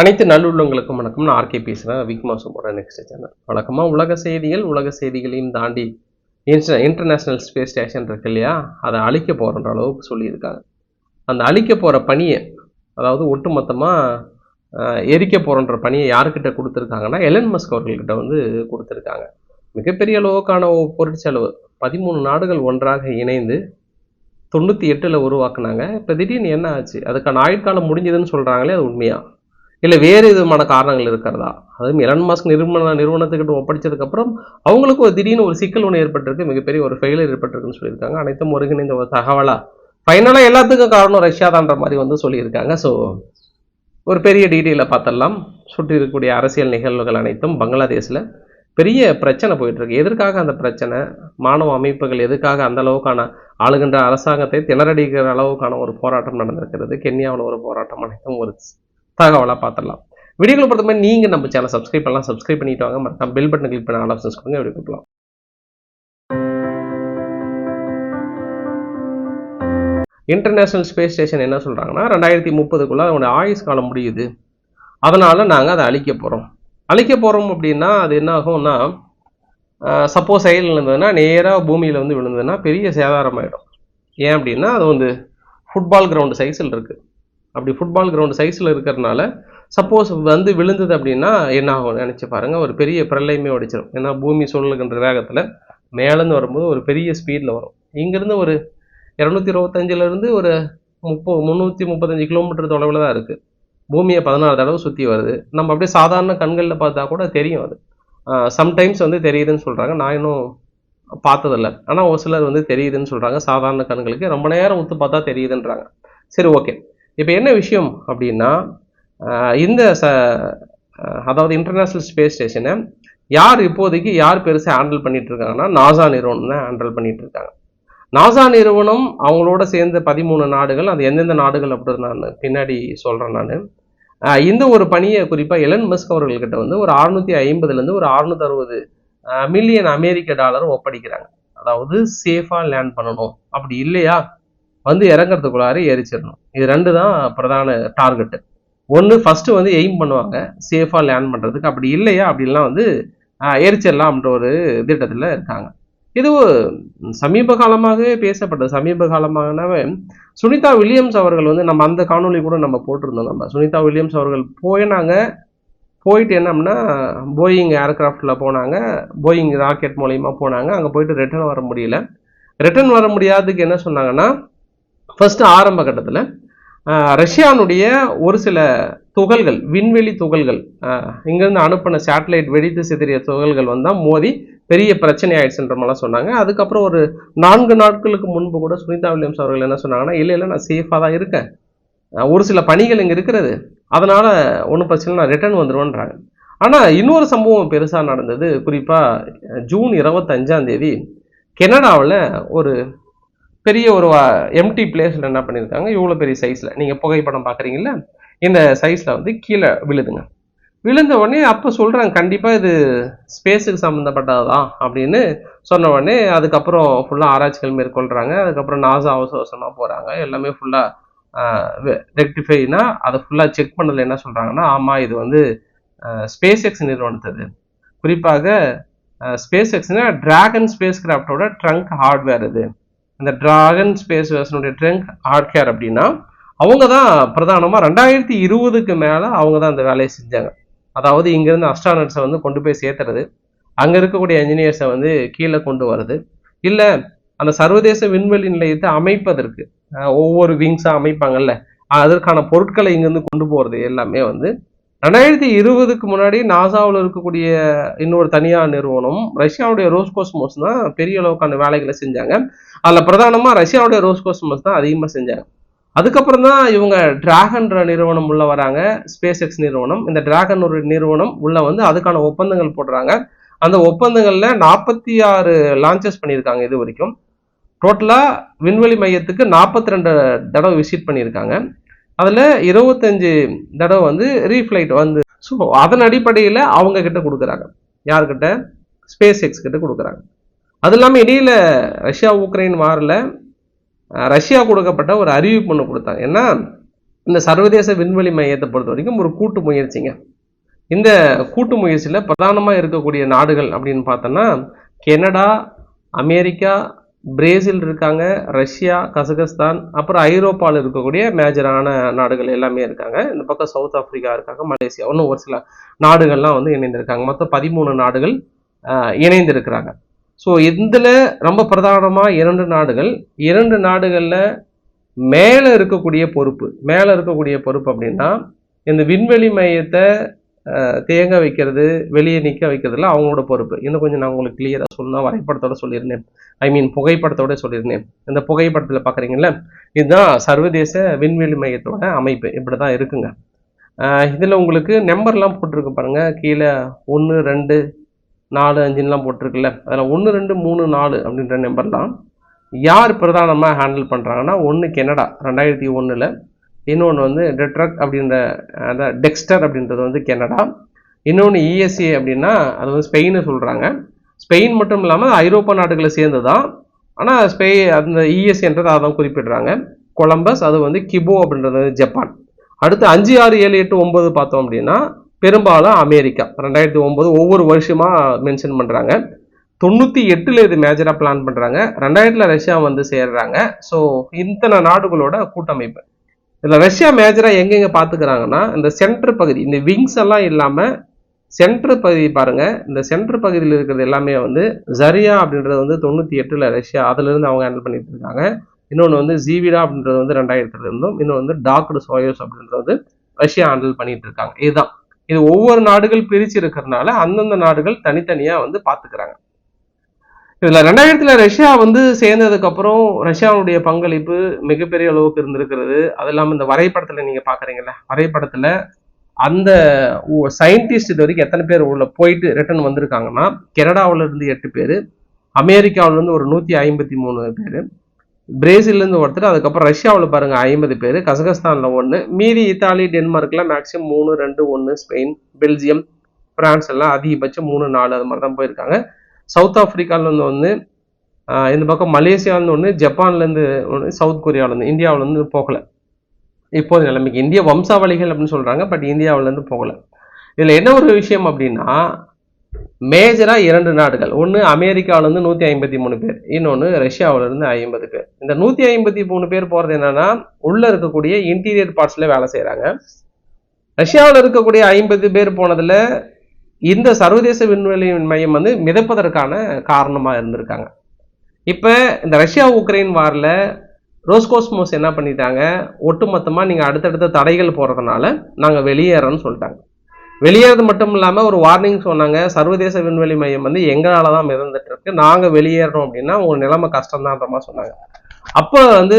அனைத்து நல்லுள்ளங்களுக்கும் வணக்கம். நான் ஆர்கே பேசுகிறேன் விக்மா மாசமோட நெக்ஸ்ட் சேனல் வழக்கமாக உலக செய்திகள் உலக செய்திகளையும் தாண்டி இன்டர் இன்டர்நேஷ்னல் ஸ்பேஸ் ஸ்டேஷன் இருக்கு இல்லையா? அதை அழிக்க போகிறன்ற அளவுக்கு சொல்லியிருக்காங்க. அந்த அழிக்க போகிற பணியை அதாவது ஒட்டுமொத்தமாக எரிக்க போகிறன்ற பணியை யாருக்கிட்ட கொடுத்துருக்காங்கன்னா எலன் மஸ்க் அவர்கள்கிட்ட வந்து கொடுத்துருக்காங்க. மிகப்பெரிய அளவுக்கான பொருட்செலவு. பதிமூணு நாடுகள் ஒன்றாக இணைந்து தொண்ணூற்றி எட்டில் உருவாக்குனாங்க. இப்போ திடீர்னு என்ன ஆச்சு? அதுக்கான ஆயுட்காலம் முடிஞ்சதுன்னு சொல்கிறாங்களே அது உண்மையாக இல்லை வேறு விதமான காரணங்கள் இருக்கிறதா? அதுவும் எலன் மாஸ்க் நிறுவன நிறுவனத்துக்கிட்ட ஒப்படைச்சதுக்கப்புறம் அவங்களுக்கு ஒரு திடீர்னு ஒரு சிக்கல் ஒன்று ஏற்பட்டிருக்கு மிகப்பெரிய ஒரு ஃபெயிலியர் ஏற்பட்டிருக்குன்னு சொல்லியிருக்காங்க. அனைத்தும் ஒருங்கிணைந்த ஒரு தகவலாக ஃபைனலாக எல்லாத்துக்கும் காரணம் ரஷ்யா தான்ற மாதிரி வந்து சொல்லியிருக்காங்க. ஸோ ஒரு பெரிய டீட்டெயிலை பார்த்துடலாம். சுற்றி இருக்கக்கூடிய அரசியல் நிகழ்வுகள் அனைத்தும் பங்களாதேஷில் பெரிய பிரச்சனை போயிட்டுருக்கு. எதற்காக அந்த பிரச்சனை? மாணவ அமைப்புகள் எதுக்காக அந்த அளவுக்கான ஆளுகின்ற அரசாங்கத்தை திணறடிக்கிற அளவுக்கான ஒரு போராட்டம் நடந்திருக்கிறது? கென்யாவில் ஒரு போராட்டம் அனைத்தும் ஒரு தகவலாக பார்த்துடலாம் வீடியோக்களை பொறுத்த மாதிரி நீங்கள் நம்ம சேனல் சப்ஸ்கிரைப் பண்ணலாம். சப்ஸ்கிரைப் பண்ணிட்டு வாங்க. மறக்காம பெல் பட்டன் கிளிக் பண்ண ஆல் ஆப்ஷன்ஸ் கொடுங்க. வீடியோ கொடுக்கலாம் இன்டர்நேஷ்னல் ஸ்பேஸ் ஸ்டேஷன் என்ன சொல்கிறாங்கன்னா ரெண்டாயிரத்தி முப்பதுக்குள்ளே அதோட ஆயுஸ் காலம் முடியுது. அதனால் நாங்கள் அதை அழிக்க போகிறோம் அழிக்க போகிறோம் அப்படின்னா அது என்ன ஆகும்னா சப்போஸ் செயல் இருந்ததுன்னா நேராக பூமியில் வந்து விழுந்ததுன்னா பெரிய சேதாரமாயிடும். ஏன் அப்படின்னா அது வந்து ஃபுட்பால் கிரவுண்டு சைஸில் இருக்குது அப்படி ஃபுட்பால் கிரவுண்டு சைஸில் இருக்கிறதுனால சப்போஸ் வந்து விழுந்தது அப்படின்னா என்ன ஆகும் நினச்சி பாருங்கள் ஒரு பெரிய பிரளயமே ஒடிச்சிடும் ஏன்னா பூமி சுழலுகின்ற வேகத்தில் மேலேருந்து வரும்போது ஒரு பெரிய ஸ்பீடில் வரும். இங்கேருந்து ஒரு இரநூத்தி இருபத்தஞ்சிலேருந்து ஒரு முப்பது முந்நூற்றி முப்பத்தஞ்சு கிலோமீட்டர் தொலைவில் தான் இருக்குது பூமியை பதினாறு தடவை சுற்றி வருது. நம்ம அப்படியே சாதாரண கண்களில் பார்த்தா கூட தெரியும் அது. சம்டைம்ஸ் வந்து தெரியுதுன்னு சொல்கிறாங்க நான் இன்னும் பார்த்ததில்ல. ஆனால் ஒரு சிலர் வந்து தெரியுதுன்னு சொல்கிறாங்க சாதாரண கண்களுக்கு. ரொம்ப நேரம் ஒத்து பார்த்தா தெரியுதுன்றாங்க. சரி ஓகே இப்போ என்ன விஷயம் அப்படின்னா இந்த ச அதாவது இன்டர்நேஷ்னல் ஸ்பேஸ் ஸ்டேஷனை யார் இப்போதைக்கு யார் பெருசாக ஹேண்டில் பண்ணிட்டு இருக்காங்கன்னா நாசா நிறுவனம் தான் ஹேண்டில் பண்ணிட்டு இருக்காங்க நாசா நிறுவனம் அவங்களோட சேர்ந்த பதிமூணு நாடுகள் அது எந்தெந்த நாடுகள் அப்படின்னு நான் பின்னாடி சொல்கிறேன் நான். இந்த ஒரு பணியை குறிப்பாக எலன் மஸ்க் அவர்கள்கிட்ட வந்து ஒரு அறுநூத்தி ஐம்பதுலேருந்து ஒரு அறுநூத்தி அறுபது மில்லியன் அமெரிக்க டாலர் ஒப்படைக்கிறாங்க. அதாவது சேஃபாக லேண்ட் பண்ணணும். அப்படி இல்லையா? வந்து இறங்குறதுக்குள்ளார எரிச்சிடணும் இது ரெண்டு தான் பிரதான டார்கெட்டு ஒன்று ஃபஸ்ட்டு வந்து எய்ம் பண்ணுவாங்க. சேஃபாக லேண்ட் பண்ணுறதுக்கு அப்படி இல்லையா? அப்படின்லாம் வந்து எரிச்சிடலாம்ன்ற ஒரு திட்டத்தில் இருக்காங்க. இது சமீப காலமாகவே பேசப்பட்டது. சமீப காலமாகவே சுனிதா வில்லியம்ஸ் அவர்கள் வந்து நம்ம அந்த காணொலி கூட நம்ம போட்டிருந்தோம். நம்ம சுனிதா வில்லியம்ஸ் அவர்கள் போயினாங்க. போயிட்டு என்னம்னா போயிங் ஏர்கிராஃப்டில் போனாங்க. போயிங் ராக்கெட் மூலயமா போனாங்க. அங்கே போயிட்டு ரிட்டர்ன் வர முடியல. ரிட்டர்ன் வர முடியாததுக்கு என்ன சொன்னாங்கன்னா ஃபர்ஸ்ட் ஆரம்ப கட்டத்தில் ரஷ்யானுடைய ஒரு சில துகள்கள் விண்வெளி துகள்கள் இங்கேருந்து அனுப்பின சேட்டலைட் வெடித்து சிதறிய துகள்கள் வந்தால் மோதி பெரிய பிரச்சனை ஆயிடுச்சுன்ற மாதிரிலாம் சொன்னாங்க. அதுக்கப்புறம் ஒரு நான்கு நாட்களுக்கு முன்பு கூட சுனிதா வில்லியம்ஸ் அவர்கள் என்ன சொன்னாங்கன்னா இல்லை இல்லை நான் சேஃபாக தான் இருக்கேன். ஒரு சில பணிகள் இங்கே இருக்கிறது. அதனால் ஒன்றும் பிரச்சனை நான் ரிட்டர்ன் வந்துடுவேன்றாங்க ஆனால் இன்னொரு சம்பவம் பெருசாக நடந்தது. குறிப்பாக ஜூன் இருபத்தஞ்சாம் தேதி கெனடாவில் ஒரு பெரிய ஒரு எம்டி பிளேஸில் என்ன பண்ணியிருக்காங்க இவ்வளோ பெரிய சைஸில் நீங்கள் புகைப்படம் பார்க்குறீங்கள இந்த சைஸில் வந்து கீழே விழுதுங்க. விழுந்த உடனே அப்போ சொல்கிறாங்க கண்டிப்பாக இது ஸ்பேஸுக்கு சம்மந்தப்பட்டது தான் அப்படின்னு சொன்ன உடனே அதுக்கப்புறம் ஃபுல்லாக ஆராய்ச்சிகள் மேற்கொள்கிறாங்க அதுக்கப்புறம் நாசா அவசர அவசரமாக போகிறாங்க எல்லாமே ஃபுல்லாக ரெக்டிஃபைனா அதை ஃபுல்லாக செக் பண்ணதில் என்ன சொல்கிறாங்கன்னா ஆமாம் இது வந்து ஸ்பேஸ் எக்ஸ் நிறுவனத்தது. குறிப்பாக ஸ்பேஸ் எக்ஸ்னா டிராகன் ஸ்பேஸ் கிராஃப்டோட ட்ரங்க் ஹார்ட்வேர் இது. இந்த டிராகன் ஸ்பேஸ் வேர்ஷனுடைய ஹார்ட் கேர் அப்படின்னா அவங்க தான் பிரதானமாக ரெண்டாயிரத்தி இருபதுக்கு மேலே அவங்க தான் அந்த வேலையை செஞ்சாங்க. அதாவது இங்கேருந்து அஸ்ட்ரானட்ஸை வந்து கொண்டு போய் சேர்த்துறது. அங்கே இருக்கக்கூடிய என்ஜினியர்ஸை வந்து கீழே கொண்டு வருது இல்லை அந்த சர்வதேச விண்வெளி நிலையத்தை அமைப்பதற்கு ஒவ்வொரு விங்ஸாக அமைப்பாங்கல்ல அதற்கான பொருட்களை இங்கேருந்து கொண்டு போகிறது எல்லாமே வந்து ரெண்டாயிரத்தி இருபதுக்கு முன்னாடி நாசாவில் இருக்கக்கூடிய இன்னொரு தனியார் நிறுவனம் ரஷ்யாவுடைய ரோஸ்கோஸ்மோஸ் தான் பெரிய அளவுக்கான வேலைகளை செஞ்சாங்க. அதில் பிரதானமாக ரஷ்யாவுடைய ரோஸ்கோஸ்மோஸ் தான் அதிகமாக செஞ்சாங்க. அதுக்கப்புறம் தான் இவங்க டிராகன்ற நிறுவனம் உள்ள வராங்க ஸ்பேஸ் எக்ஸ் நிறுவனம். இந்த டிராகன் ஒரு நிறுவனம் உள்ள வந்து அதுக்கான ஒப்பந்தங்கள் போடுறாங்க. அந்த ஒப்பந்தங்களில் நாற்பத்தி ஆறு லான்ச்சஸ் பண்ணியிருக்காங்க இது வரைக்கும். டோட்டலாக விண்வெளி மையத்துக்கு நாற்பத்தி ரெண்டு தடவை விசிட் பண்ணியிருக்காங்க. அதில் இருபத்தஞ்சு தடவை வந்து ரீஃப்ளைட் வந்து. ஸோ அதன் அடிப்படையில் அவங்க கிட்ட கொடுக்குறாங்க. யார்கிட்ட? ஸ்பேஸ் எக்ஸ் கிட்ட கொடுக்குறாங்க. அது இல்லாமல் இடையில் ரஷ்யா உக்ரைன் வாரில் ரஷ்யா கொடுக்கப்பட்ட ஒரு அறிவிப்பு ஒன்று கொடுத்தாங்க. ஏன்னா இந்த சர்வதேச விண்வெளி மையத்தை பொறுத்த வரைக்கும் ஒரு கூட்டு முயற்சிங்க. இந்த கூட்டு முயற்சியில் பிரதானமாக இருக்கக்கூடிய நாடுகள் அப்படின்னு பார்த்தோன்னா கெனடா அமெரிக்கா பிரேசில் இருக்காங்க ரஷ்யா கசகஸ்தான் அப்புறம் ஐரோப்பாவில் இருக்கக்கூடிய மேஜரான நாடுகள் எல்லாமே இருக்காங்க. இந்த பக்கம் சவுத் ஆப்பிரிக்கா இருக்காங்க மலேசியா இன்னும் ஒரு சில நாடுகள்லாம் வந்து இணைந்திருக்காங்க. மொத்தம் பதிமூணு நாடுகள் இணைந்திருக்கிறாங்க. ஸோ இதில் ரொம்ப பிரதானமாக இரண்டு நாடுகள். இரண்டு நாடுகளில் மேலே இருக்கக்கூடிய பொறுப்பு மேலே இருக்கக்கூடிய பொறுப்பு அப்படின்னா இந்த விண்வெளி மையத்தை தேங்க வைக்கிறது வெளியே நிற்க வைக்கிறதுல அவங்களோட பொறுப்பு. இன்னும் கொஞ்சம் நான் உங்களுக்கு கிளியராக சொல்லணும் வரைபடத்தோட சொல்லியிருந்தேன். ஐ மீன் புகைப்படத்தோட சொல்லியிருந்தேன். இந்த புகைப்படத்தில் பார்க்குறீங்களே இதுதான் சர்வதேச விண்வெளி மையத்தோட அமைப்பு. இப்படி தான் இருக்குங்க இதில் உங்களுக்கு நம்பர்லாம் போட்டிருக்கு பாருங்கள் கீழே ஒன்று ரெண்டு நாலு அஞ்சுலாம் போட்டிருக்குல்ல. அதில் ஒன்று ரெண்டு மூணு நாலு அப்படின்ற நம்பர்லாம் யார் பிரதானமாக ஹேண்டில் பண்ணுறாங்கன்னா ஒன்று கெனடா ரெண்டாயிரத்தி ஒன்றில் இன்னொன்று வந்து டெட்ரக் அப்படின்ற அந்த டெக்ஸ்டர் அப்படின்றது வந்து கெனடா. இன்னொன்று இஎஸ்ஏ அப்படின்னா அது வந்து ஸ்பெயின்னு சொல்கிறாங்க ஸ்பெயின் மட்டும் இல்லாமல் ஐரோப்பா நாடுகளை சேர்ந்து தான் ஆனால் ஸ்பெ அந்த இஎஸ்ஏன்றது அதான் குறிப்பிடுறாங்க. கொலம்பஸ் அது வந்து கிபோ அப்படின்றது வந்து ஜப்பான் அடுத்து அஞ்சு ஆறு ஏழு எட்டு ஒம்பது பார்த்தோம் அப்படின்னா பெரும்பாலும் அமெரிக்கா. ரெண்டாயிரத்தி ஒம்பது ஒவ்வொரு வருஷமாக மென்ஷன் பண்ணுறாங்க தொண்ணூற்றி எட்டில் இது மேஜராக பிளான் பண்ணுறாங்க ரெண்டாயிரத்தில் ரஷ்யா வந்து சேர்றாங்க. ஸோ இத்தனை நாடுகளோட கூட்டமைப்பு. இதில் ரஷ்யா மேஜராக எங்கெங்கே பார்த்துக்கிறாங்கன்னா இந்த சென்டர் பகுதி இந்த விங்ஸ் எல்லாம் இல்லாமல் சென்ட்ரு பகுதி பாருங்கள் இந்த சென்ட்ரு பகுதியில் இருக்கிறது எல்லாமே வந்து ஜரியா அப்படின்றது வந்து தொண்ணூற்றி எட்டில் ரஷ்யா அதுலேருந்து அவங்க ஹேண்டில் பண்ணிட்டு இருக்காங்க இன்னொன்று வந்து ஜீவிடா அப்படின்றது வந்து ரெண்டாயிரத்துல இருந்தும் இன்னொன்று வந்து டாக்டு சோயோஸ் அப்படின்றது வந்து ரஷ்யா ஹேண்டில் பண்ணிட்டு இருக்காங்க இதுதான். இது ஒவ்வொரு நாடுகள் பிரிச்சு இருக்கிறதுனால அந்தந்த நாடுகள் தனித்தனியாக வந்து பார்த்துக்கிறாங்க இதில் ரெண்டாயிரத்தில் ரஷ்யா வந்து சேர்ந்ததுக்கு அப்புறம் ரஷ்யாவுடைய பங்களிப்பு மிகப்பெரிய அளவுக்கு இருந்திருக்கிறது. அது இல்லாமல் இந்த வரைபடத்தில் நீங்கள் பார்க்குறீங்களே வரைபடத்தில் அந்த சயின்டிஸ்ட் இது வரைக்கும் எத்தனை பேர் உள்ள போயிட்டு ரிட்டர்ன் வந்திருக்காங்கன்னா கனடாவுல இருந்து எட்டு பேர் அமெரிக்காவிலேருந்து ஒரு நூற்றி ஐம்பத்தி மூணு பேர் பிரேசில்லேருந்து ஒருத்தர் அதுக்கப்புறம் ரஷ்யாவில் பாருங்கள் ஐம்பது பேர் கசகஸ்தானில் ஒன்று மீதி இத்தாலி டென்மார்க்கில் மேக்ஸிமம் மூணு ரெண்டு ஒன்று ஸ்பெயின் பெல்ஜியம் பிரான்ஸ் எல்லாம் அதிகபட்சம் மூணு நாலு அது மாதிரி தான் போயிருக்காங்க. சவுத் ஆப்பிரிக்காலேருந்து ஒன்று இந்த பக்கம் மலேசியாவிலேருந்து ஒன்று ஜப்பான்லேருந்து ஒன்று சவுத் கொரியாவிலேருந்து இந்தியாவிலேருந்து போகலை. இப்போது நிலைமைக்கு இந்திய வம்சாவளிகள் அப்படின்னு சொல்கிறாங்க பட் இந்தியாவிலேருந்து போகலை. இதில் என்ன ஒரு விஷயம் அப்படின்னா மேஜராக இரண்டு நாடுகள். ஒன்று அமெரிக்காவிலேருந்து நூற்றி ஐம்பத்தி மூணு பேர் இன்னொன்று ரஷ்யாவிலேருந்து ஐம்பது பேர். இந்த நூற்றி ஐம்பத்தி மூணு பேர் போகிறது என்னென்னா உள்ளே இருக்கக்கூடிய இன்டீரியர் பார்ட்ஸில் வேலை செய்கிறாங்க ரஷ்யாவில் இருக்கக்கூடிய ஐம்பது பேர் போனதில் இந்த சர்வதேச விண்வெளி மையம் வந்து மிதப்பதற்கான காரணமாக இருந்திருக்காங்க. இப்போ இந்த ரஷ்யா உக்ரைன் வாரில் ரோஸ்கோஸ்மோஸ் என்ன பண்ணிட்டாங்க? ஒட்டுமொத்தமாக நீங்கள் அடுத்தடுத்த தடைகள் போகிறதுனால நாங்கள் வெளியேறோன்னு சொல்லிட்டாங்க. வெளியேறது மட்டும் இல்லாமல் ஒரு வார்னிங் சொன்னாங்க சர்வதேச விண்வெளி மையம் வந்து எங்களால் தான் மிதந்துட்டு இருக்கு நாங்கள் வெளியேறணும் அப்படின்னா உங்கள் நிலைமை கஷ்டம்தான்ற மாதிரி சொன்னாங்க. அப்போ வந்து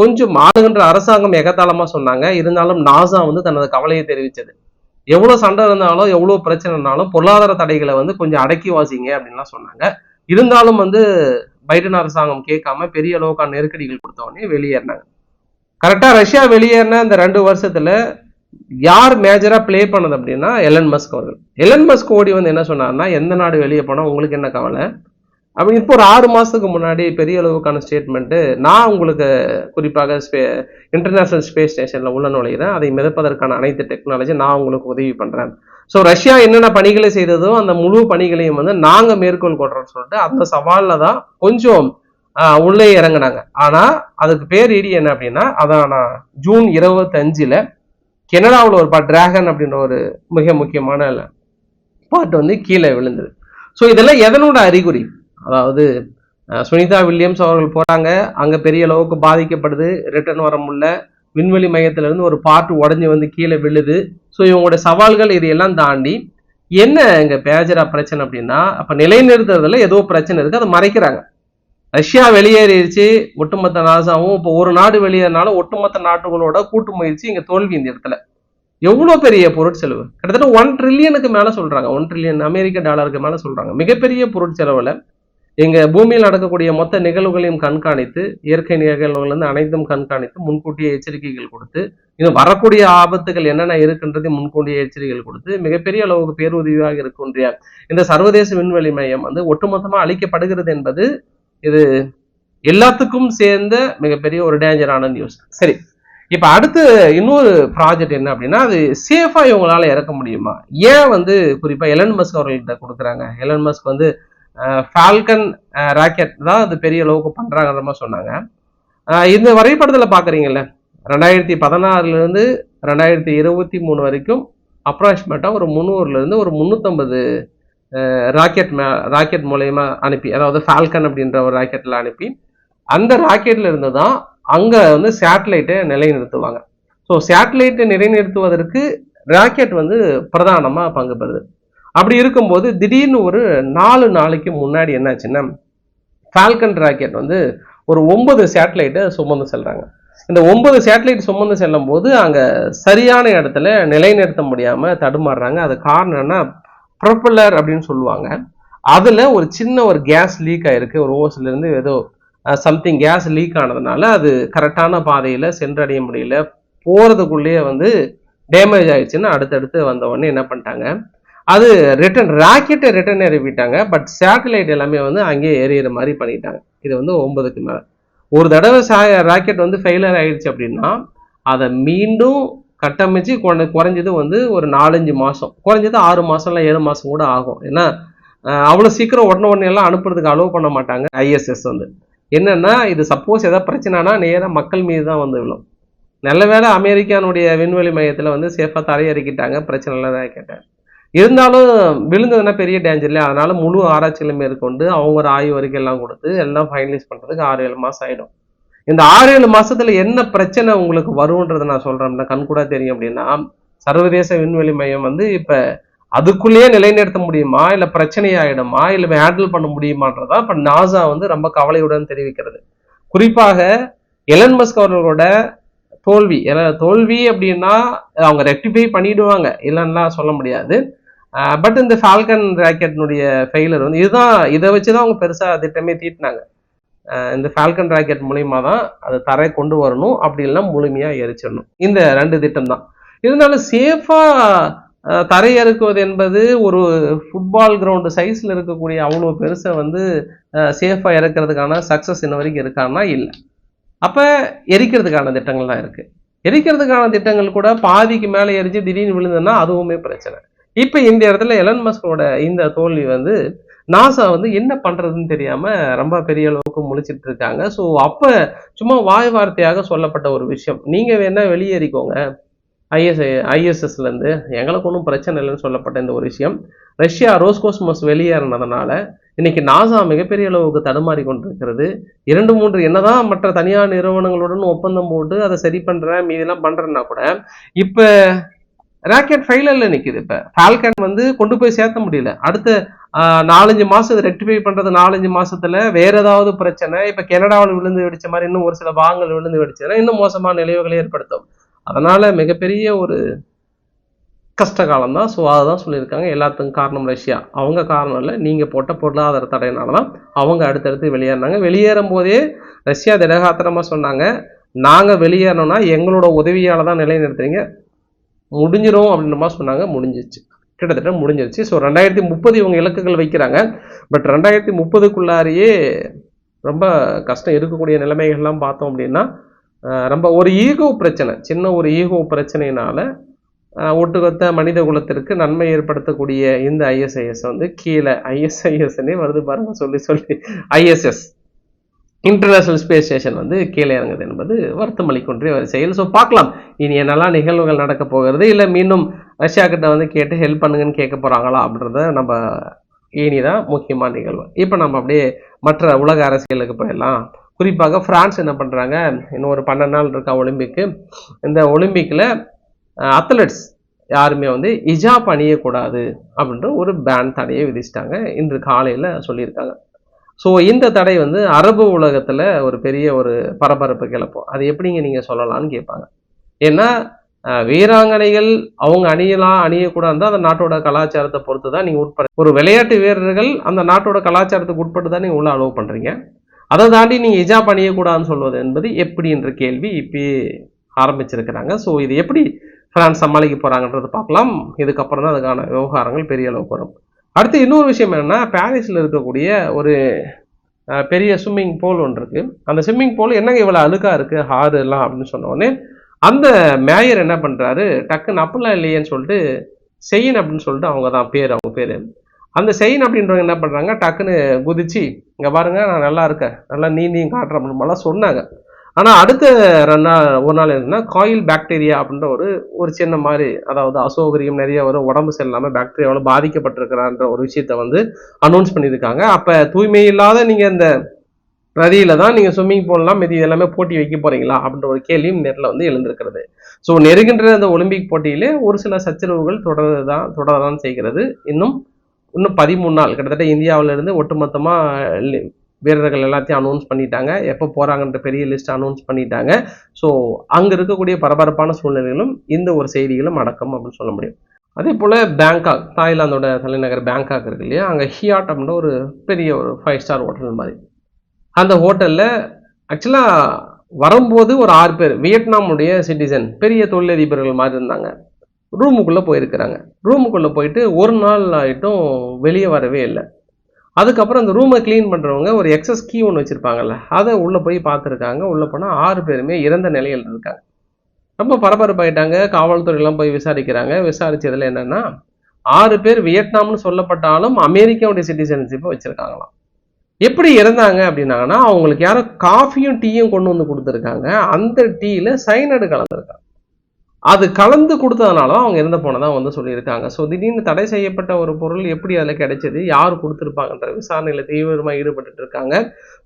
கொஞ்சம் ஆளுகின்ற அரசாங்கம் எகத்தாளமாக சொன்னாங்க. இருந்தாலும் நாசா வந்து தனது கவலையை தெரிவித்தது எவ்வளோ சண்டை இருந்தாலும் எவ்வளோ பிரச்சனை இருந்தாலும் பொருளாதார தடைகளை வந்து கொஞ்சம் அடக்கி வாசிங்க அப்படின்லாம் சொன்னாங்க. இருந்தாலும் வந்து பைடன் அரசாங்கம் கேட்காம பெரிய அளவுக்கான நெருக்கடிகள் கொடுத்தவொடனே வெளியேறினாங்க. கரெக்டாக ரஷ்யா வெளியேறின இந்த ரெண்டு வருஷத்துல யார் மேஜராக ப்ளே பண்ணது அப்படின்னா எலன் மஸ்க் அவர்கள். எலன் மஸ்க் ஓடி வந்து என்ன சொன்னார்னா எந்த நாடு வெளியே போனால் உங்களுக்கு என்ன கவலை? அப்படி இப்போ ஒரு ஆறு மாதத்துக்கு முன்னாடி பெரிய அளவுக்கான ஸ்டேட்மெண்ட்டு நான் உங்களுக்கு குறிப்பாக ஸ்பே இன்டர்நேஷ்னல் ஸ்பேஸ் ஸ்டேஷனில் உள்ள நுழைகிறேன் அதை மிதப்பதற்கான அனைத்து டெக்னாலஜி நான் உங்களுக்கு உதவி பண்ணுறேன் ஸோ ரஷ்யா என்னென்ன பணிகளை செய்ததோ அந்த முழு பணிகளையும் வந்து நாங்கள் மேற்கோள் கொள்றோம்னு சொல்லிட்டு அந்த சவாலில் தான் கொஞ்சம் உள்ளே இறங்குனாங்க. ஆனால் அதுக்கு பேர் இடி என்ன அப்படின்னா அதான் நான் ஜூன் இருபத்தஞ்சில் கெனடாவில் ஒரு பா டிராகன் அப்படின்ற ஒரு மிக முக்கியமான பாட்டு வந்து கீழே விழுந்தது. ஸோ இதெல்லாம் எதனோட அறிகுறி? அதாவது சுனிதா வில்லியம்ஸ் அவர்கள் போகிறாங்க அங்கே பெரிய அளவுக்கு பாதிக்கப்படுது. ரிட்டர்ன் வர முடியல. விண்வெளி மையத்திலிருந்து ஒரு பார்ட் உடஞ்சி வந்து கீழே விழுது. ஸோ இவங்களோட சவால்கள் இதையெல்லாம் எல்லாம் தாண்டி என்ன இங்கே பேஜரா பிரச்சனை அப்படின்னா அப்போ நிலைநிறுத்துறதுல ஏதோ பிரச்சனை இருக்குது அதை மறைக்கிறாங்க. ரஷ்யா வெளியேறிடுச்சு. ஒட்டுமொத்த நாசாவும் இப்போ ஒரு நாடு வெளியேறினாலும் ஒட்டுமொத்த நாடுகளோட கூட்டு முயற்சி இங்கே தோல்வி இந்த இடத்துல. எவ்வளோ பெரிய பொருட்செலவு? கிட்டத்தட்ட ஒன் ட்ரில்லியனுக்கு மேலே சொல்கிறாங்க ஒன் ட்ரில்லியன் அமெரிக்க டாலருக்கு மேலே சொல்கிறாங்க மிகப்பெரிய பொருட்செலவில் எங்கள் பூமியில் நடக்கக்கூடிய மொத்த நிகழ்வுகளையும் கண்காணித்து இயற்கை நிகழ்வுகள் வந்து அனைத்தும் கண்காணித்து முன்கூட்டியே எச்சரிக்கைகள் கொடுத்து இன்னும் வரக்கூடிய ஆபத்துகள் என்னென்ன இருக்குன்றதையும் முன்கூட்டியே எச்சரிக்கைகள் கொடுத்து மிகப்பெரிய அளவுக்கு பேருதவியாக இருக்கின்ற இந்த சர்வதேச விண்வெளி மையம் வந்து ஒட்டுமொத்தமாக அழிக்கப்படுகிறது என்பது இது எல்லாத்துக்கும் சேர்ந்த மிகப்பெரிய ஒரு டேஞ்சரான நியூஸ் சரி இப்போ அடுத்து இன்னொரு ப்ராஜெக்ட் என்ன அப்படின்னா அது சேஃபாக இவங்களால இறக்க முடியுமா? ஏன் வந்து குறிப்பாக எலன் மஸ்க் அவர்கள்ட்ட கொடுக்குறாங்க? எலன் மஸ்க் வந்து ஃபால்கன் ராக்கெட் தான் அது பெரிய அளவுக்கு பண்ணுறாங்கிற மாதிரி சொன்னாங்க. இந்த வரைபடத்தில் பார்க்குறீங்கல்ல ரெண்டாயிரத்தி பதினாறுலேருந்து ரெண்டாயிரத்தி இருபத்தி மூணு வரைக்கும் அப்ராக்சிமேட்டாக ஒரு முந்நூறுலேருந்து ஒரு முந்நூற்றம்பது ராக்கெட் மே ராக்கெட் மூலயமா அனுப்பி அதாவது ஃபால்கன் அப்படின்ற ஒரு ராக்கெட்டில் அனுப்பி அந்த ராக்கெட்டில் இருந்து தான் அங்கே வந்து சேட்டலைட்டை நிலைநிறுத்துவாங்க. ஸோ சேட்டலைட்டை நிலைநிறுத்துவதற்கு ராக்கெட் வந்து பிரதானமாக பங்கு பெறுது. அப்படி இருக்கும்போது திடீர்னு ஒரு நாலு நாளைக்கு முன்னாடி என்னாச்சுன்னா ஃபால்கன் ராக்கெட் வந்து ஒரு ஒன்பது சேட்டலைட்டை சுமந்து செல்கிறாங்க இந்த ஒன்பது சேட்டலைட் சுமந்து செல்லும் போது அங்கே சரியான இடத்துல நிலைநிறுத்த முடியாமல் தடுமாறுறாங்க. அது காரணம் என்ன ப்ரொப்பல்லர் அப்படின்னு சொல்லுவாங்க. அதில் ஒரு சின்ன ஒரு கேஸ் லீக் ஆகிருக்கு ஒரு ஓஸ்லேருந்து ஏதோ சம்திங் கேஸ் லீக் ஆனதுனால அது கரெக்டான பாதையில் சென்றடைய முடியல. போகிறதுக்குள்ளேயே வந்து டேமேஜ் ஆயிடுச்சுன்னு அடுத்தடுத்து வந்த உடனே என்ன பண்ணிட்டாங்க அது ரிட்டர்ன் ராக்கெட்டை ரிட்டன் ஏறிவிட்டாங்க பட் சேட்டலைட் எல்லாமே வந்து அங்கேயே ஏறிகிற மாதிரி பண்ணிட்டாங்க. இது வந்து ஒன்பதுக்கு மேலே. ஒரு தடவை சா ராக்கெட் வந்து ஃபெயிலர் ஆயிடுச்சு அப்படின்னா அதை மீண்டும் கட்டமைச்சு கொண்ட குறைஞ்சது வந்து ஒரு நாலஞ்சு மாதம் குறைஞ்சது ஆறு மாதம்லாம் ஏழு மாதம் கூட ஆகும். ஏன்னா அவ்வளோ சீக்கிரம் உடனே உடனே எல்லாம் அனுப்புறதுக்கு அலோவ் பண்ண மாட்டாங்க ஐஎஸ்எஸ் வந்து. என்னென்னா இது சப்போஸ் எதாவது பிரச்சனைனா நேராக மக்கள் மீது தான் வந்து விழும். நல்ல வேளை அமெரிக்கானுடைய விண்வெளி மையத்தில் வந்து சேஃபாக தரையிறக்கிட்டாங்க. பிரச்சனை இல்லை கேட்டேன். இருந்தாலும் விழுந்ததுன்னா பெரிய டேஞ்சர் இல்லையா? அதனால முழு ஆராய்ச்சியில மேற்கொண்டு அவங்க ஒரு ஆய்வு வரைக்கும் எல்லாம் கொடுத்து எல்லாம் ஃபைனலைஸ் பண்றதுக்கு ஆறு ஏழு மாசம் ஆயிடும். இந்த ஆறு ஏழு மாசத்துல என்ன பிரச்சனை உங்களுக்கு வரும்ன்றதை நான் சொல்றேன் கண்கூடா தெரியும் அப்படின்னா சர்வதேச விண்வெளி மையம் வந்து இப்ப அதுக்குள்ளேயே நிலைநிறுத்த முடியுமா? இல்ல பிரச்சனை ஆயிடுமா இல்ல ஹேண்டில் பண்ண முடியுமான்றதா? இப்ப நாசா வந்து ரொம்ப கவலையுடன் தெரிவிக்கிறது. குறிப்பாக எலன் மஸ்க் அவர்களோட தோல்வி. தோல்வி அப்படின்னா அவங்க ரெக்டிஃபை பண்ணிடுவாங்க. இல்லைன்னா சொல்ல முடியாது. பட் இந்த ஃபால்கன் ராக்கெட்னுடைய ஃபெயிலர் வந்து இதுதான் இதை வச்சு தான் அவங்க பெருசாக திட்டமே தீட்டினாங்க. இந்த ஃபால்கன் ராக்கெட் மூலியமா தான் அதை தரை கொண்டு வரணும் அப்படி இல்லைன்னா முழுமையாக எரிச்சிடணும். இந்த ரெண்டு திட்டம் தான் இருந்தாலும் சேஃபாக தரையிறக்குவது என்பது ஒரு ஃபுட்பால் கிரவுண்டு சைஸில் இருக்கக்கூடிய அவ்வளோ பெருசை வந்து சேஃபாக இறக்கிறதுக்கான சக்ஸஸ் இன்ன வரைக்கும் இருக்கான்னா இல்லை. அப்போ எரிக்கிறதுக்கான திட்டங்கள் தான் இருக்குது எரிக்கிறதுக்கான திட்டங்கள் கூட பாதிக்கு மேலே எரிஞ்சு திடீர்னு விழுந்ததுன்னா அதுவுமே பிரச்சனை. இப்போ இந்த இடத்துல எலன் மஸ்கோட இந்த தோல்வி வந்து நாசா வந்து என்ன பண்றதுன்னு தெரியாம ரொம்ப பெரிய அளவுக்கு முழிச்சிட்டு இருக்காங்க. ஸோ அப்ப சும்மா வாய் வார்த்தையாக சொல்லப்பட்ட ஒரு விஷயம். நீங்க வேணா வெளியேறிக்கோங்க. ஐஎஸ் ஐஎஸ்எஸ்லேருந்து எங்களுக்கு ஒன்றும் பிரச்சனை இல்லைன்னு சொல்லப்பட்ட இந்த ஒரு விஷயம். ரஷ்யா ரோஸ்கோஸ்மஸ் வெளியேறினதுனால இன்னைக்கு நாசா மிகப்பெரிய அளவுக்கு தடுமாறி கொண்டிருக்கிறது. இரண்டு மூன்று என்னதான் மற்ற தனியார் நிறுவனங்களுடன் ஒப்பந்தம் போட்டு அதை சரி பண்ணுறேன் மீதெல்லாம் பண்ணுறேன்னா கூட இப்போ ராக்கெட் ஃபைலரில் நிற்கிது இப்போ. ஃபால்கன் வந்து கொண்டு போய் சேர்த்த முடியல. அடுத்த நாலஞ்சு மாதம் இது ரெக்டிஃபை பண்ணுறது நாலஞ்சு மாதத்தில் வேற ஏதாவது பிரச்சனை. இப்போ கனடாவில் விழுந்து வெடிச்ச மாதிரி இன்னும் ஒரு சில பாகங்கள் விழுந்து வெடிச்சதுன்னா இன்னும் மோசமான நிலைவுகளை ஏற்படுத்தும். அதனால் மிகப்பெரிய ஒரு கஷ்ட காலம் தான். ஸோ அதுதான் சொல்லியிருக்காங்க. எல்லாத்துக்கும் காரணம் ரஷ்யா. அவங்க காரணம் இல்லை. நீங்கள் போட்ட பொருளாதார தடையினால தான் அவங்க அடுத்தடுத்து வெளியேறினாங்க. வெளியேறும் போதே ரஷ்யா திடகாத்திரமாக சொன்னாங்க. நாங்கள் வெளியேறணும்னா எங்களோட உதவியால் தான் நிலைநிறுத்துறீங்க. முடிஞ்சிடும் அப்படின்ற மாதிரி சொன்னாங்க முடிஞ்சிச்சு கிட்டத்தட்ட முடிஞ்சிருச்சு. ஸோ ரெண்டாயிரத்தி முப்பது இவங்க இலக்குகள் வைக்கிறாங்க. பட் ரெண்டாயிரத்தி முப்பதுக்குள்ளாரையே ரொம்ப கஷ்டம் இருக்கக்கூடிய நிலைமைகள்லாம் பார்த்தோம் அப்படின்னா ரொம்ப ஒரு ஈகோ பிரச்சனை சின்ன ஒரு ஈகோ பிரச்சனையினால அஹ், ஒட்டுமொத்த மனித குலத்திற்கு நன்மை ஏற்படுத்தக்கூடிய இந்த ஐஎஸ்ஐஎஸ் வந்து கீழே ஐஎஸ்ஐஎஸ்னே வருது பாருங்க சொல்லி சொல்லி. ஐஎஸ்எஸ் இன்டர்நேஷனல் ஸ்பேஸ் ஸ்டேஷன் வந்து கீழே இறங்குது என்பது வருத்தம் அளிக்கின்ற ஒரு செயல் ஸோ பார்க்கலாம். இனி என்னெல்லாம் நிகழ்வுகள் நடக்க போகிறது? இல்லை மீண்டும் ரஷ்யா கிட்ட வந்து கேட்டு ஹெல்ப் பண்ணுங்கன்னு கேட்க போகிறாங்களா அப்படின்றத நம்ம இனி தான் முக்கியமான நிகழ்வு. இப்போ நம்ம அப்படியே மற்ற உலக அரசியலுக்கு போயிடலாம். குறிப்பாக ஃப்ரான்ஸ் என்ன பண்ணுறாங்க இன்னும் ஒரு பன்னெண்டு நாள் இருக்கா ஒலிம்பிக்கு. இந்த ஒலிம்பிக்கில் அத்லெட்ஸ் யாருமே வந்து இஜாப் அணியக்கூடாது அப்படின்ற ஒரு பேன் தடையை விதிச்சிட்டாங்க. இன்று காலையில் சொல்லியிருக்காங்க. ஸோ இந்த தடை வந்து அரபு உலகத்தில் ஒரு பெரிய ஒரு பரபரப்பு கிளப்பும். அது எப்படிங்க நீங்கள் சொல்லலாம்னு கேட்பாங்க. ஏன்னா வீராங்கனைகள் அவங்க அணியலாம் அணியக்கூடாது அந்த நாட்டோட கலாச்சாரத்தை பொறுத்து தான் நீங்கள் உட்பட ஒரு விளையாட்டு வீரர்கள் அந்த நாட்டோட கலாச்சாரத்துக்கு உட்பட்டு தான் நீங்கள் உள்ள அலோவ் பண்ணுறீங்க அதை தாண்டி நீங்கள் இஜாப் அணியக்கூடாதுன்னு சொல்வது என்பது எப்படின்ற கேள்வி இப்போ ஆரம்பிச்சிருக்கிறாங்க. ஸோ இது எப்படி ஃப்ரான்ஸ் சமாளிக்க போகிறாங்கன்றதை பார்க்கலாம். இதுக்கப்புறம் தான் அதுக்கான விவகாரங்கள் பெரிய அளவுக்கு வரும். அடுத்து இன்னொரு விஷயம் என்னென்னா பாரிஸில் இருக்கக்கூடிய ஒரு பெரிய ஸ்விம்மிங் பூல் ஒன்று இருக்குது அந்த ஸ்விம்மிங் பூல் என்னங்க இவ்வளோ அழுக்கா இருக்குது ஹாரு எல்லாம் அப்படின்னு சொன்னோடனே அந்த மேயர் என்ன பண்ணுறாரு டக்குன்னு அப்பெல்லாம் இல்லையேன்னு சொல்லிட்டு செயின் அப்படின்னு சொல்லிட்டு அவங்க தான் பேர் அவங்க பேர். அந்த செயின் அப்படின்றவங்க என்ன பண்ணுறாங்க டக்குன்னு குதிச்சு இங்கே பாருங்கள் நான் நல்லா இருக்கேன் நல்லா நீந்தியும் காட்டுறேன் அப்படின்னு சொன்னாங்க. ஆனால் அடுத்த ரெண்டா ஒரு நாள் என்னன்னா காயில் பாக்டீரியா அப்படின்ற ஒரு ஒரு சின்ன மாதிரி அதாவது அசௌகரியம் நிறைய வரும் உடம்பு சரியில்லாமல் பாக்டீரியாவில் பாதிக்கப்பட்டிருக்கிறான்ற ஒரு விஷயத்த வந்து அனௌன்ஸ் பண்ணியிருக்காங்க. அப்போ தூய்மை இல்லாத நீங்கள் இந்த நதியில தான் நீங்கள் ஸ்விம்மிங் பூல்லாம் மிதி எல்லாமே போட்டி வைக்க போறீங்களா? அப்படின்ற ஒரு கேள்வியும் நேரில் வந்து எழுந்திருக்கிறது. ஸோ நெருங்கின்ற அந்த ஒலிம்பிக் போட்டியிலே ஒரு சில சச்சரவுகள் தொடர் தான் தொடர தான் செய்கிறது. இன்னும் இன்னும் பதிமூணு நாள் கிட்டத்தட்ட இந்தியாவிலிருந்து ஒட்டுமொத்தமாக வீரர்கள் எல்லாத்தையும் அனௌன்ஸ் பண்ணிட்டாங்க. எப்போ போகிறாங்கன்ற பெரிய லிஸ்ட் அனௌன்ஸ் பண்ணிட்டாங்க. ஸோ அங்கே இருக்கக்கூடிய பரபரப்பான சூழ்நிலைகளும் இந்த ஒரு செய்திகளும் அடக்கம் அப்படின்னு சொல்ல முடியும். அதே போல் பேங்காக் தாய்லாந்தோட தலைநகர் பேங்காக் இருக்கு இல்லையா? அங்கே ஹியாட் அப்படின்ற ஒரு பெரிய ஒரு ஃபைவ் ஸ்டார் ஹோட்டல் மாதிரி. அந்த ஹோட்டலில் ஆக்சுவலாக வரும்போது ஒரு ஆறு பேர் வியட்நாமுடைய சிட்டிசன் பெரிய தொழிலதிபர்கள் மாதிரி இருந்தாங்க. ரூமுக்குள்ளே போயிருக்கிறாங்க. ரூமுக்குள்ளே போயிட்டு ஒரு நாள் ஆகிட்டும் வெளியே வரவே இல்லை. அதுக்கப்புறம் அந்த ரூமை க்ளீன் பண்ணுறவங்க ஒரு எக்ஸஸ் கீ ஒன்று வச்சுருப்பாங்கல்ல அதை உள்ளே போய் பார்த்துருக்காங்க. உள்ளே போனால் ஆறு பேருமே இறந்த நிலையில் இருக்காங்க. ரொம்ப பரபரப்பாயிட்டாங்க. காவல்துறையெல்லாம் போய் விசாரிக்கிறாங்க. விசாரிச்சதுல என்னென்னா ஆறு பேர் வியட்நாம்னு சொல்லப்பட்டாலும் அமெரிக்காவுடைய சிட்டிசன்ஷிப்பை வச்சுருக்காங்களாம். எப்படி இறந்தாங்க அப்படின்னாங்கன்னா அவங்களுக்கு யாரோ காஃபியும் டீயும் கொண்டு வந்து கொடுத்துருக்காங்க. அந்த டீயில் சைனடு கலந்துருக்காங்க. அது கலந்து கொடுத்ததுனால அவங்க இறந்து போனதாக வந்து சொல்லியிருக்காங்க. ஸோ திடீர்னு தடை செய்யப்பட்ட ஒரு பொருள் எப்படி அதில் கிடைச்சது யார் கொடுத்துருப்பாங்கன்ற விசாரணையில் தீவிரமாக ஈடுபட்டு இருக்காங்க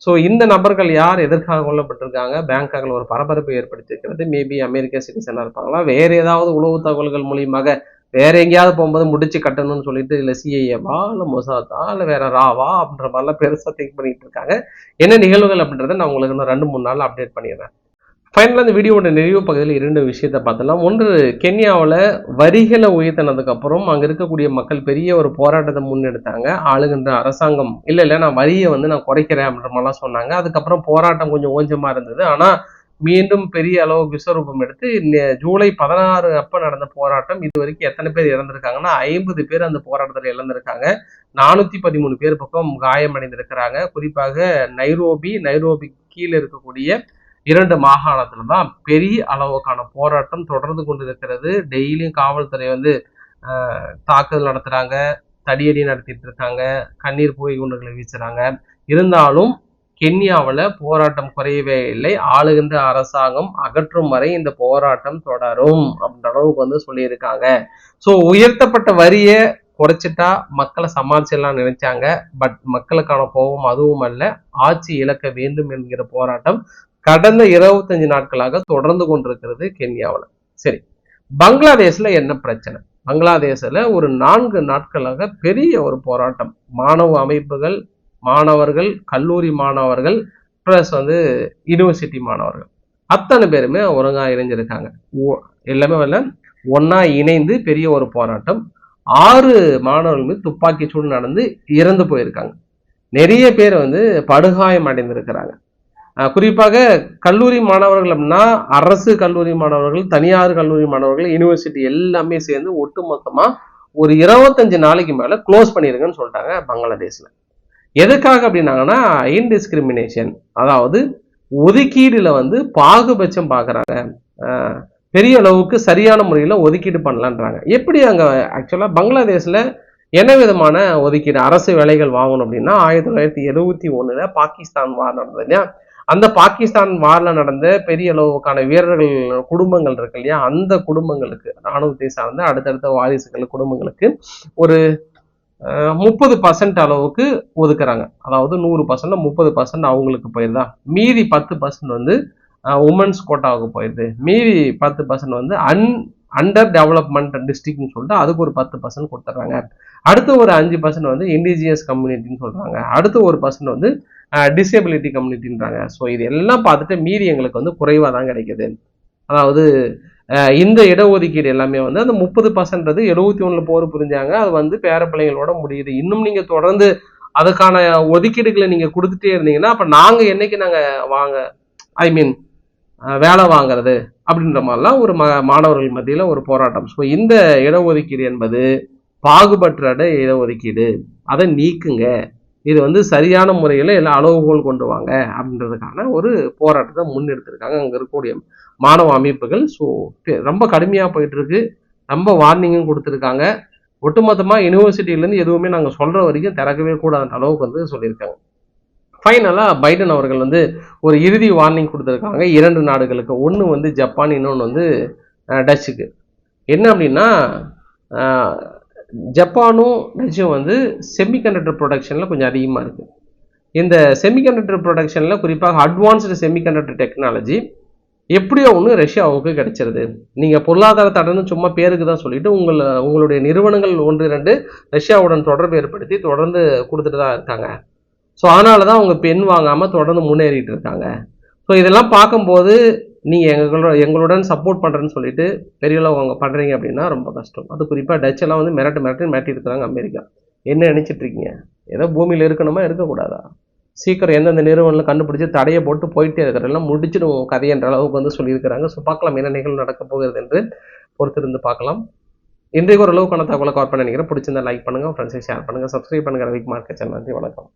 ஸோ இந்த நபர்கள் யார் எதற்காக கொல்லப்பட்டிருக்காங்க பேங்காக்ல ஒரு பரபரப்பை ஏற்படுத்தியிருக்கிறது மேபி அமெரிக்க சிட்டிசனாக இருப்பாங்களா வேற ஏதாவது உளவு தகவல்கள் மூலியமாக வேற எங்கேயாவது போகும்போது முடிச்சு கட்டணும்னு சொல்லிட்டு இல்லை சிஐஏவா இல்லை மொசாதா இல்லை வேற ராவா அப்படின்ற மாதிரிலாம் பெருசாக திங்க் பண்ணிட்டு இருக்காங்க. என்ன நிகழ்வுகள் அப்படின்றத நான் உங்களுக்கு இன்னும் ரெண்டு மூணு நாள் அப்டேட் பண்ணிடுறேன். ஃபைனலாக இந்த வீடியோவோட நிறைவு பகுதியில் இரண்டு விஷயத்தை பார்த்தலாம் ஒன்று கென்யாவில் வரிகளை உயர்த்தினதுக்கப்புறம் அங்கே இருக்கக்கூடிய மக்கள் பெரிய ஒரு போராட்டத்தை முன்னெடுத்தாங்க. ஆளுகின்ற அரசாங்கம் இல்லை இல்லை நான் வரியை வந்து நான் குறைக்கிறேன் அப்படின்ற மாதிரிலாம் சொன்னாங்க. அதுக்கப்புறம் போராட்டம் கொஞ்சம் ஓஞ்சமாக இருந்தது. ஆனால் மீண்டும் பெரிய அளவு விஸ்வரூபம் எடுத்து ஜூலை பதினாறு அப்போ நடந்த போராட்டம் இது வரைக்கும் எத்தனை பேர் இறந்திருக்காங்கன்னா ஐம்பது பேர் அந்த போராட்டத்தில் இழந்திருக்காங்க. நானூற்றி பதிமூணு பேர் பக்கம் காயமடைந்திருக்கிறாங்க. குறிப்பாக நைரோபி நைரோபி கீழே இருக்கக்கூடிய இரண்டு மாகாணத்துல தான் பெரிய அளவுக்கான போராட்டம் தொடர்ந்து கொண்டிருக்கிறது. டெய்லியும் காவல்துறை வந்து ஆஹ், தாக்குதல் நடத்துறாங்க தடியடி நடத்திட்டு இருக்காங்க கண்ணீர் புகை குண்டுகளை வீசுறாங்க. இருந்தாலும் கென்யாவுல போராட்டம் குறையவே இல்லை. ஆளுகின்ற அரசாங்கம் அகற்றும் வரை இந்த போராட்டம் தொடரும் அப்படின்ற அளவுக்கு வந்து சொல்லியிருக்காங்க. ஸோ உயர்த்தப்பட்ட வரியை குறைச்சிட்டா மக்களை சமாளிச்சிடலாம் நினைச்சாங்க. பட் மக்களுக்கான கோபம் அதுவும் அல்ல ஆட்சி இழக்க வேண்டும் என்கிற போராட்டம் கடந்த இருபத்தஞ்சு நாட்களாக தொடர்ந்து கொண்டிருக்கிறது கென்யாவில். சரி பங்களாதேஷ்ல என்ன பிரச்சனை? பங்களாதேஷில் ஒரு நான்கு நாட்களாக பெரிய ஒரு போராட்டம். மாணவ அமைப்புகள் மாணவர்கள் கல்லூரி மாணவர்கள் ப்ளஸ் வந்து யூனிவர்சிட்டி மாணவர்கள். அத்தனை பேருமே ஒழுங்காக இணைஞ்சிருக்காங்க. ஓ- எல்லாமே வரல ஒன்றா இணைந்து பெரிய ஒரு போராட்டம். ஆறு மாணவர்கள் மீது துப்பாக்கி சூடு நடந்து இறந்து போயிருக்காங்க. நிறைய பேர் வந்து படுகாயம் அடைந்திருக்கிறாங்க. குறிப்பாக கல்லூரி மாணவர்கள் அப்படின்னா அரசு கல்லூரி மாணவர்கள் தனியார் கல்லூரி மாணவர்கள் யூனிவர்சிட்டி எல்லாமே சேர்ந்து ஒட்டுமொத்தமாக ஒரு இருபத்தஞ்சு நாளைக்கு மேலே க்ளோஸ் பண்ணிடுங்கன்னு சொல்லிட்டாங்க பங்களாதேஷில். எதுக்காக அப்படின்னாங்கன்னா இன்டிஸ்கிரிமினேஷன் அதாவது ஒதுக்கீடில் வந்து பாகுபட்சம் பார்க்குறாங்க பெரிய அளவுக்கு சரியான முறையில் ஒதுக்கீடு பண்ணலான்றாங்க. எப்படி அங்கே ஆக்சுவலாக பங்களாதேஷில் என்ன விதமான ஒதுக்கீடு அரசு வேலைகள் வாங்கணும் அப்படின்னா ஆயிரத்தி தொள்ளாயிரத்தி எழுபத்தி ஒன்றில் பாகிஸ்தான் வார் நடந்தது இல்லையா? அந்த பாகிஸ்தான் வார்ல நடந்த பெரிய அளவுக்கான வீரர்கள் குடும்பங்கள் இருக்கு இல்லையா? அந்த குடும்பங்களுக்கு ராணுவத்தை சார்ந்த அடுத்தடுத்த வாரிசுகள் குடும்பங்களுக்கு ஒரு முப்பது பர்சன்ட் அளவுக்கு ஒதுக்குறாங்க. அதாவது நூறு பர்சன்ட் முப்பது பர்சன்ட் அவங்களுக்கு போயிருதா? மீதி பத்து பர்சன்ட் வந்து உமன்ஸ் கோட்டாவுக்கு போயிடுது மீதி பத்து பர்சன்ட் வந்து அன் அண்டர் டெவலப்மெண்ட் டிஸ்ட்ரிக்ட்னு சொல்லிட்டு அதுக்கு ஒரு பத்து பர்சன்ட் கொடுத்துட்றாங்க அடுத்து ஒரு அஞ்சு பர்சன்ட் வந்து இண்டிஜியஸ் கம்யூனிட்டின்னு சொல்றாங்க. அடுத்து ஒரு பர்சன்ட் வந்து டிசேபிலிட்டி கம்யூனிட்டின்றாங்க ஸோ இது எல்லாம் பார்த்துட்டு மீதி எங்களுக்கு வந்து குறைவாக தான் கிடைக்குது. அதாவது இந்த இடஒதுக்கீடு எல்லாமே வந்து அந்த முப்பது பர்சன்ட்றது எழுபத்தி ஒன்றில் போர் புரிஞ்சாங்க. அது வந்து பேர பிள்ளைங்களோட முடியுது. இன்னும் நீங்கள் தொடர்ந்து அதுக்கான ஒதுக்கீடுகளை நீங்கள் கொடுத்துட்டே இருந்தீங்கன்னா அப்போ நாங்கள் என்னைக்கு நாங்கள் வாங்க ஐ மீன் வேலை வாங்கிறது அப்படின்ற மாதிரிலாம் ஒரு ம மாணவர்கள் மத்தியில் ஒரு போராட்டம். ஸோ இந்த இடஒதுக்கீடு என்பது பாகுபற்ற இடஒதுக்கீடு. அதை நீக்குங்க. இது வந்து சரியான முறையில் எல்லாம் அளவுகோல் கொண்டு வாங்க அப்படின்றதுக்கான ஒரு போராட்டத்தை முன்னெடுத்திருக்காங்க. அங்கே இருக்கக்கூடிய மாணவ அமைப்புகள். ஸோ ரொம்ப கடுமையாக போயிட்டு இருக்கு ரொம்ப வார்னிங்கும் கொடுத்துருக்காங்க. ஒட்டுமொத்தமாக யூனிவர்சிட்டியிலேருந்து எதுவுமே நாங்கள் சொல்கிற வரைக்கும் திறக்கவே கூடாதுன்ற அளவுக்கு வந்து சொல்லியிருக்காங்க. ஃபைனலாக பைடன் அவர்கள் வந்து ஒரு இறுதி வார்னிங் கொடுத்துருக்காங்க. இரண்டு நாடுகளுக்கு. ஒன்று வந்து ஜப்பான் இன்னொன்று வந்து டச்சுக்கு. என்ன அப்படின்னா ஜப்பானும் ரஷ்யும் வந்து செமிகண்டக்டர் ப்ரொடக்ஷனில் கொஞ்சம் அதிகமாக இருக்குது இந்த செமிகண்டக்டர் ப்ரொடக்ஷனில் குறிப்பாக அட்வான்ஸ்டு செமிகண்டக்டர் டெக்னாலஜி எப்படியோ ஒன்று ரஷ்யாவுக்கு கிடைச்சிருது. நீங்கள் பொருளாதார தடைன்னு சும்மா பேருக்கு தான் சொல்லிட்டு உங்கள் உங்களுடைய நிறுவனங்கள் ஒன்று ரெண்டு ரஷ்யாவுடன் தொடர்பு ஏற்படுத்தி தொடர்ந்து கொடுத்துட்டு தான் இருக்காங்க. ஸோ அதனால தான் அவங்க பெண் வாங்காமல் தொடர்ந்து முன்னேறிட்டு இருக்காங்க. ஸோ இதெல்லாம் பார்க்கும்போது நீங்கள் எங்களோட எங்களுடன் சப்போர்ட் பண்ணுறேன்னு சொல்லிட்டு பெரியளவு அவங்க பண்ணுறீங்க அப்படின்னா ரொம்ப கஷ்டம். அது குறிப்பாக டச்செல்லாம் வந்து மிரட்டு மிரட்டு மிரட்டிட்டு இருக்காங்க அமெரிக்கா. என்ன நினச்சிட்டு இருக்கீங்க ஏதோ பூமியில் இருக்கணுமா? இருக்கக்கூடாதா? சீக்கிரம் எந்தெந்த நிறுவனங்களும் கண்டுபிடிச்சி தடையை போட்டு போயிட்டே இருக்கிறதெல்லாம் முடிச்சிடும் கதையென்ற அளவுக்கு வந்து சொல்லியிருக்கிறாங்க. ஸோ பார்க்கலாம் என்ன நிகழ்வு நடக்க போகிறது என்று பொறுத்திருந்து பார்க்கலாம். இன்றைக்கு ஒரு அளவுக்கான தகவலை கவர் பண்ண நினைக்கிறேன். பிடிச்சிருந்தா லைக் பண்ணுங்கள் ஃப்ரெண்ட்ஸை ஷேர் பண்ணுங்கள் சப்ஸ்கிரைப் பண்ணுங்கள் ரவிக்குமார் கச்சன் நன்றி வணக்கம்.